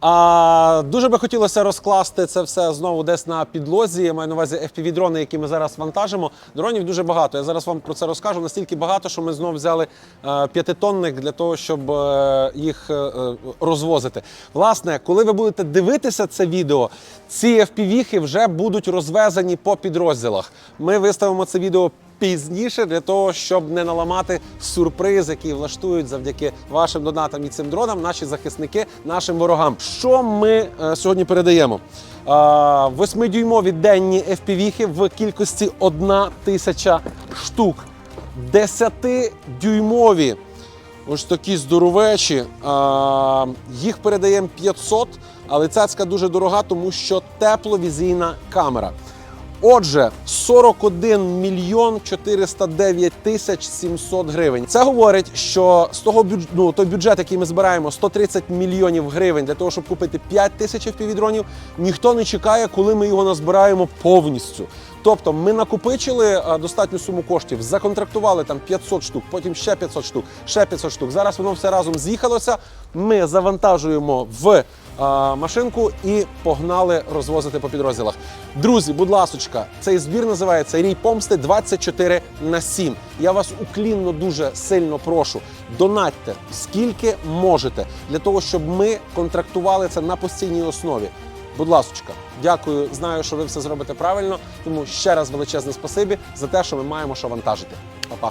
А дуже би хотілося розкласти це все знову десь на підлозі. Я маю на увазі FPV-дрони, які ми зараз вантажимо. Дронів дуже багато. Я зараз вам про це розкажу. Настільки багато, що ми знову взяли е, п'ятитонник для того, щоб е, їх е, розвозити. Власне, коли ви будете дивитися це відео, ці FPV-хи вже будуть розвезені по підрозділах. Ми виставимо це відео пізніше для того, щоб не наламати сюрприз, який влаштують завдяки вашим донатам і цим дронам наші захисники нашим ворогам. Що ми е, сьогодні передаємо? Восьмидюймові денні FPV-хи в кількості 1 тисяча штук. 10-дюймові ось такі здоровечі. А, їх передаємо 500, але цяцька дуже дорога, тому що тепловізійна камера. Отже, 41 мільйон 409 тисяч 700 гривень. Це говорить, що з того бюдж... ну, той бюджет, який ми збираємо, 130 мільйонів гривень для того, щоб купити 5 тисяч FPV-дронів, ніхто не чекає, коли ми його назбираємо повністю. Тобто ми накопичили достатню суму коштів, законтрактували там 500 штук, потім ще 500 штук, ще 500 штук. Зараз воно все разом з'їхалося. Ми завантажуємо в а, машинку і погнали розвозити по підрозділах. Друзі, будь ласочка, цей збір називається Рій помсти 24 на 7. Я вас уклінно дуже сильно прошу. Донатьте скільки можете для того, щоб ми контрактували це на постійній основі. Будь ласочка, дякую. Знаю, що ви все зробите правильно. Тому ще раз величезне спасибі за те, що ми маємо що вантажити. Па-па.